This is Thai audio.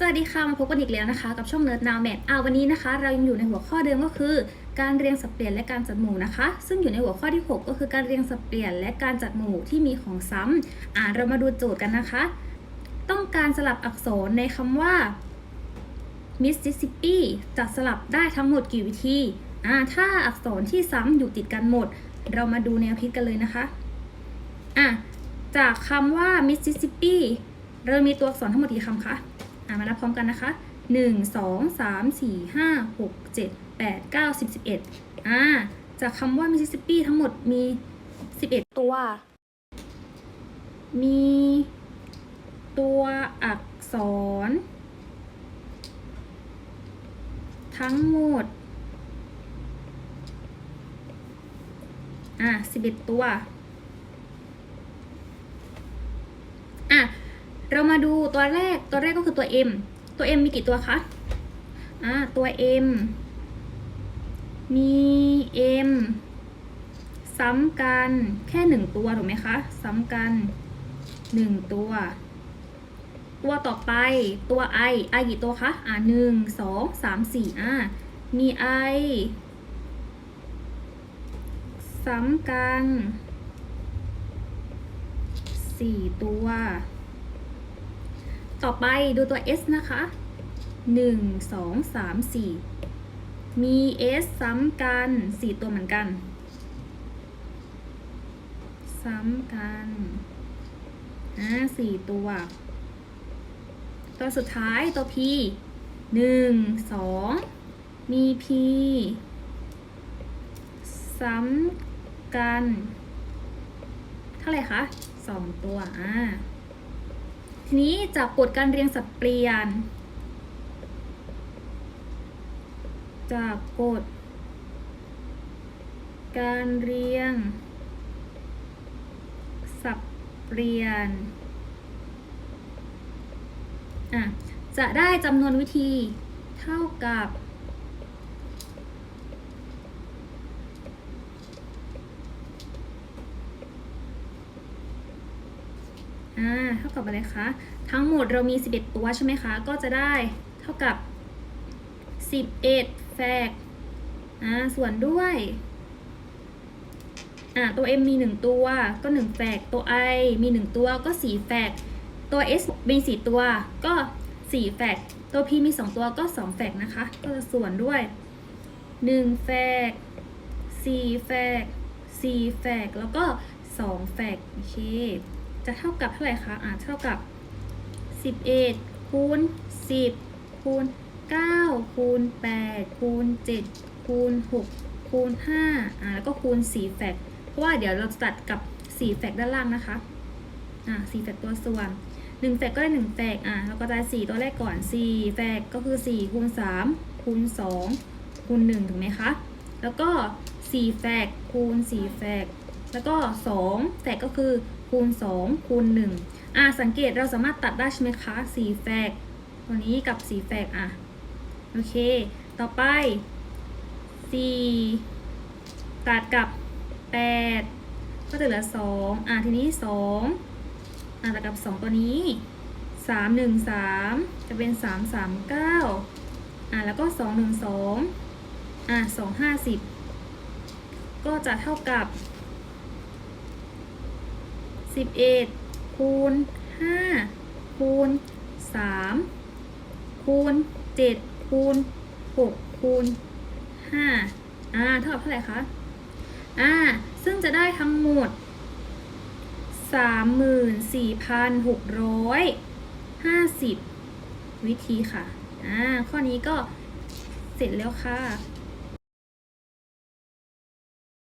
สวัสดีค่ะ มาพบกันอีกแล้วนะคะ กับช่องเนิร์ดนาวแมทอ่าวันนี้นะคะ เรายังอยู่ในหัวข้อเดิมก็คือ การเรียงสับเปลี่ยนและการจัดหมู่นะคะ ซึ่งอยู่ในหัวข้อที่ 6 ก็คือการเรียงสับเปลี่ยนและการจัดหมู่ที่มีของซ้ำอ่าเรามาดูโจทย์กันนะคะ ต้องการสลับอักษรในคำว่า Mississippi จะสลับได้ทั้งหมดกี่วิธีอ่าถ้าอักษรที่ซ้ำอยู่ติดกันหมด เรามาดูแนวคิดกันเลยนะคะอะจากคำว่า Mississippi เรามีตัวอักษรทั้งหมดกี่คำคะ อ่ามานับพร้อมกันนะคะ 1 2 3 4 5 6 7 8 9 10 11อ่าจากคำว่ามิสซิสซิปปีทั้งหมดมี 11 ตัว มีตัวอักษร ทั้งหมด อ่า11 ตัว อะ เรามาดูตัวแรกตัวแรกก็คือตัว M ตัว M มีกี่ตัวคะอ่าตัว M มี M ซ้ำกันแค่หนึ่งตัวถูกไหมคะ ซ้ำกันหนึ่งตัว ตัวต่อไปตัว I I กี่ตัวคะอ่าหนึ่งสองสามสี่อ่ามี I ซ้ำกันสี่ตัว ต่อไปดูตัว S นะคะ 1 2 3 4 มี S ซ้ำกัน 4 ตัวเหมือนกัน ซ้ำกันอ่า4ตัว ตัวสุดท้ายตัว P 1 2มี P ซ้ำกัน เท่าไหร่คะ2ตัว อ่า ทีนี้จากกฎการเรียงสับเปลี่ยน จากกฎการเรียง สับเปลี่ยนอะจะได้จำนวนวิธีเท่ากับ อ่าเท่ากับอะไรคะ ทั้งหมดเรามี 11 ตัวใช่ไหมคะ ก็จะได้เท่ากับ 11 แฟกอ่าส่วนด้วยอ่าตัว m มี 1 ตัวก็ 1 แฟกตัว i มี 1 ตัวก็ 4 แฟกตัว s มี 4 ตัวก็ 4 แฟกตัว p มี 2 ตัวก็ 2 แฟกนะคะ ก็จะส่วนด้วย 1 แฟก4 แฟก4 แฟกแล้วก็ 2 แฟกโอเค จะเท่ากับเท่าไหร่คะอ่าเท่ากับ 11คูณ10คูณ9คูณ8คูณ7คูณ6คูณ5อ่าแล้วก็คูณ4แฟกเพราะว่าเดี๋ยวเราจะตัดกับ4แฟกด้านล่างนะคะอ่า4แฟกตัวส่วน1แฟกก็ได้1แฟกอ่าเราก็ได้4ตัวแรกก่อน4แฟกก็คือ4คูณ3คูณ2คูณ1ถูกไหมคะแล้วก็4แฟกคูณ4แฟกแล้วก็2แฟกก็คือ คูณ 2 คูณ1อ่าสังเกตเราสามารถตัดได้ใช่ไหมคะ4แฟกตัวนี้กับ4แฟกอะ โอเค ต่อไป 4 ตัดกับ 8 ก็จะเหลือ 2 อะ ทีนี้ 2 อะตัดกับ 2 ตัวนี้ 3 1 3 จะเป็น 3 3 9 อะ แล้วก็ 2 1 2 อะ 2 50 ก็จะเท่ากับ 11คูณ5คูณ3คูณ7คูณ6คูณ5อ่าเท่ากับเท่าไหร่คะอ่าซึ่งจะได้ทั้งหมด34,650วิธีค่ะ อ่า ข้อนี้ก็เสร็จแล้วค่ะ